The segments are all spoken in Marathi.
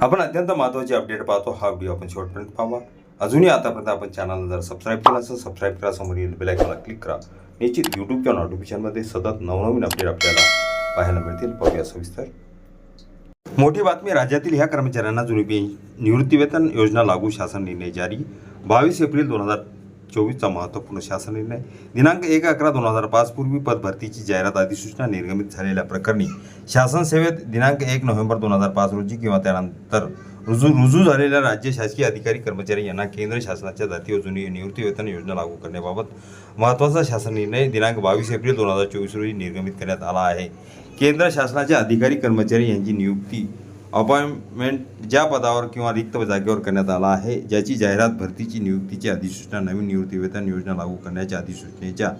आपण अत्यंत महत्त्वाची अपडेट पाहतो. हा व्हिडिओ आपण शॉर्टपर्यंत पाहावा अजूनही आतापर्यंत आपण चॅनलला जर सबस्क्राईब केलं असेल सबस्क्राईब करा. समोर येईल बेल आयकॉनला क्लिक करा. निश्चित यूट्यूब किंवा नोटिफिकेशनमध्ये सतत नवनवीन अपडेट आपल्याला पाहायला मिळतील. पाहूया सविस्तर. मोठी बातमी राज्यातील ह्या कर्मचाऱ्यांना जुनी निवृत्तीवेतन योजना लागू शासन निर्णय जारी. बावीस एप्रिल दोन हजार चोवीसचा महत्त्वपूर्ण शासन निर्णय. दिनांक एक अकरा दोन हजार पाच पूर्वी पदभरतीची जाहिरात अधिसूचना निर्गमित झालेल्या प्रकरणी शासन सेवेत दिनांक एक नोव्हेंबर दोन हजार पाच रोजी किंवा त्यानंतर रुजू रुजू झालेल्या राज्य शासकीय अधिकारी कर्मचारी यांना केंद्र शासनाच्या जातीय निवृत्ती निवृत्तीवेतन योजना लागू करण्याबाबत महत्त्वाचा शासन निर्णय दिनांक बावीस एप्रिल दोन हजार चोवीस रोजी निर्गमित करण्यात आला आहे. केंद्र शासनाचे अधिकारी कर्मचारी यांची नियुक्ती अपॉइंटमेंट ज्या पदावर किंवा रिक्त जागेवर करण्यात आला आहे ज्याची जाहिरात भरतीची नियुक्तीची अधिसूचना नवीन निवृत्तीवेतन योजना लागू करण्याच्या अधिसूचनेच्या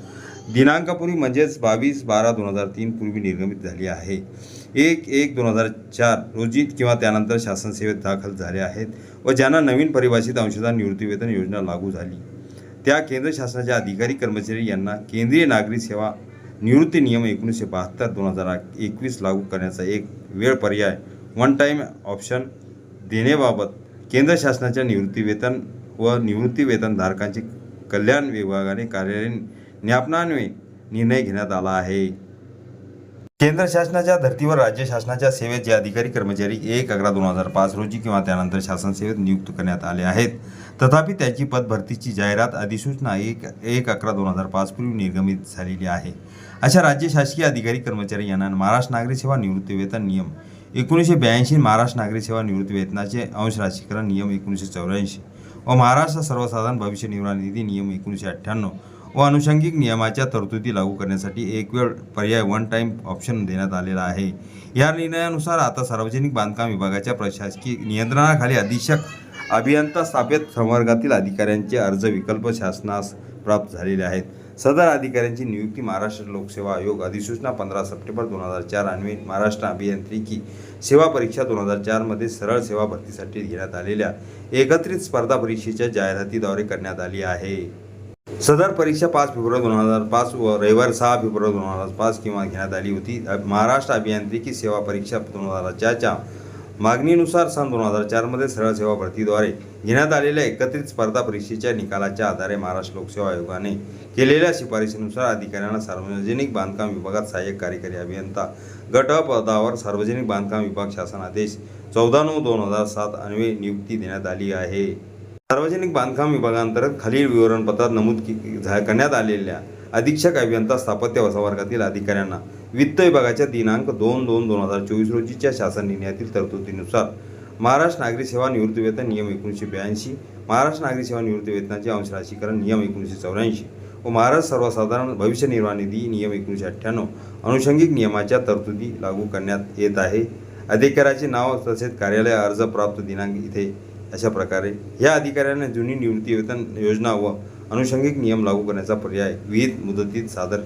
दिनांकापूर्वी म्हणजेच बावीस बारा दोन हजार तीन पूर्वी निर्गमित झाली आहे. एक एक दोन हजार चार रोजी किंवा त्यानंतर शासन सेवेत दाखल झाले आहेत व ज्यांना नवीन परिभाषित अंशदान निवृत्तीवेतन योजना लागू झाली. त्या केंद्र शासनाच्या अधिकारी कर्मचारी यांना केंद्रीय नागरी सेवा निवृत्ती नियम एकोणीसशे बहात्तर दोन हजार एकवीस लागू करण्याचा एक वेळ पर्याय वन टाईम ऑप्शन देण्याबाबत केंद्र शासनाच्या निवृत्तीवेतन व निवृत्तीवेतनधारकांचे कल्याण विभागाने कार्यालयीन ज्ञापनान्वये निर्णय घेण्यात आला आहे. केंद्र शासनाच्या धर्तीवर राज्य शासनाच्या सेवेत जे अधिकारी कर्मचारी एक अकरा दोन हजार पाच रोजी किंवा त्यानंतर शासन सेवेत नियुक्त करण्यात आले आहेत. तथापि त्याची पदभरतीची जाहिरात अधिसूचना एक एक अकरा दोन हजार पाच पूर्वी निर्गमित झालेली आहे. अशा राज्य शासकीय अधिकारी कर्मचारी यांना महाराष्ट्र नागरी सेवा निवृत्तीवेतन नियम एकोणीसशे ब्याऐंशी महाराष्ट्र नागरी सेवा निवृत्ती वेतनाचे अंश राशीकरण नियम एकोणीसशे चौऱ्याऐंशी व महाराष्ट्र सर्वसाधारण भविष्य निर्वाह निधी नियम एकोणीसशे अठ्ठ्याण्णव व अनुषंगिक नियमाच्या तरतुदी लागू करण्यासाठी एक वेळ पर्याय वन टाईम ऑप्शन देण्यात आलेला आहे. या निर्णयानुसार आता सार्वजनिक बांधकाम विभागाच्या प्रशासकीय नियंत्रणाखाली अधीक्षक अभियंता स्थापित संवर्गातील अधिकाऱ्यांचे अर्ज विकल्प शासनास प्राप्त झालेले आहेत. सदर अधिकाऱ्यांची नियुक्ती महाराष्ट्र लोकसेवा आयोग अधिसूचना पंधरा सप्टेंबर दोन हजार चार आणि महाराष्ट्र अभियांत्रिकी सेवा परीक्षा दोन हजार चारमध्ये सरळ सेवा भरतीसाठी घेण्यात आलेल्या एकत्रित स्पर्धा परीक्षेच्या जाहिरातीद्वारे करण्यात आली आहे. सदर परीक्षा पाच फेब्रुवारी दोन हजार पाच व रविवार सहा फेब्रुवारी दोन हजार पाच किंवा घेण्यात आली होती. महाराष्ट्र अभियांत्रिकी सेवा परीक्षा दोन हजार चारच्या मागणीनुसार सन दोन हजार चारमध्ये सरळ सेवा भरतीद्वारे घेण्यात आलेल्या एकत्रित स्पर्धा परीक्षेच्या निकालाच्या आधारे महाराष्ट्र लोकसेवा आयोगाने केलेल्या शिफारशीनुसार अधिकाऱ्यांना सार्वजनिक बांधकाम विभागात सहाय्यक कार्यकारी अभियंता गट पदावर सार्वजनिक बांधकाम विभाग शासन आदेश चौदा नऊ दोन हजार सात अन्वे नियुक्ती देण्यात आली आहे. सार्वजनिक बांधकाम विभागांतर्गत खालील विवरणपत्रात नमूद झा- करण्यात आलेल्या अधीक्षक अभियंता स्थापत्य वसावर्गातील अधिकाऱ्यांना वित्त विभागाच्या दिनांक दोन दोन दोन हजार चोवीस रोजीच्या शासन निर्णयातील तरतुदीनुसार महाराष्ट्र नागरी सेवा निवृत्तीवेतन नियम एकोणीसशे ब्याऐंशी महाराष्ट्र नागरी सेवा निवृत्तीवेतनाचे अंश राशीकरण नियम एकोणीसशे चौऱ्याऐंशी व महाराष्ट्र सर्वसाधारण भविष्य निर्वाह निधी नियम एकोणीसशे अठ्ठ्याण्णव अनुषंगिक नियमाच्या तरतुदी लागू करण्यात येत आहे. अधिकाऱ्याचे नाव तसेच कार्यालय अर्ज प्राप्त दिनांक इथे अशा प्रकारे. या अधिकाऱ्यांना जुनी निवृत्ती वेतन योजना व अनुषंगिक नियम लागू करण्याचा पर्याय विहित मुदतीत सादर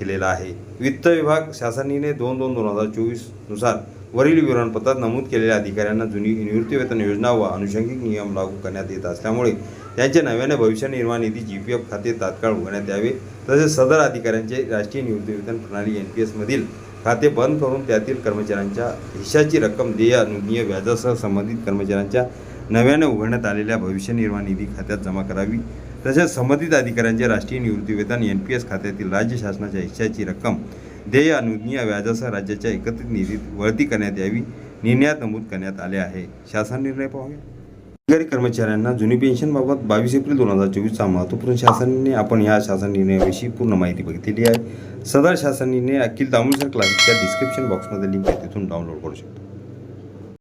केलेला आहे. वित्त विभाग शासनाने दोन दोन दोन हजार चोवीसनुसार वरील विवरणपत्रात नमूद केलेल्या अधिकाऱ्यांना जुनी निवृत्तीवेतन योजना व अनुषंगिक नियम लागू करण्यात येत असल्यामुळे त्यांचे नव्याने भविष्य निर्वाह निधी जी पी एफ खाते तात्काळ उघडण्यात यावे तसेच सदर अधिकाऱ्यांचे राष्ट्रीय निवृत्तीवेतन प्रणाली एन पी एसमधील खाते बंद करून त्यातील कर्मचाऱ्यांच्या हिश्शाची रक्कम देय अनुज्ञेय व्याजासह संबंधित कर्मचाऱ्यांच्या नव्याने उघडण्यात आलेल्या भविष्य निर्वाह निधी खात्यात जमा करावी. तसेच संबंधित अधिकाऱ्यांचे राष्ट्रीय निवृत्ती वेतन एन पी एस खात्यातील राज्य शासनाच्या हिश्श्याची रक्कम देय अनुज्ञीय व्याजासह राज्याच्या एकत्रित निधीत वळती करण्यात यावी निर्णयात नमूद करण्यात आले आहे. शासन निर्णय पाहूया अधिकारी कर्मचाऱ्यांना जुनी पेन्शनबाबत बावीस एप्रिल दोन हजार चोवीसचा महत्त्वपूर्ण शासनाने आपण या शासन निर्णयाविषयी पूर्ण माहिती बघितलेली आहे. सदर शासन निर्णय अखिल दामोदर क्लासच्या डिस्क्रिप्शन बॉक्समध्ये लिंक आहे तिथून डाउनलोड करू शकतो.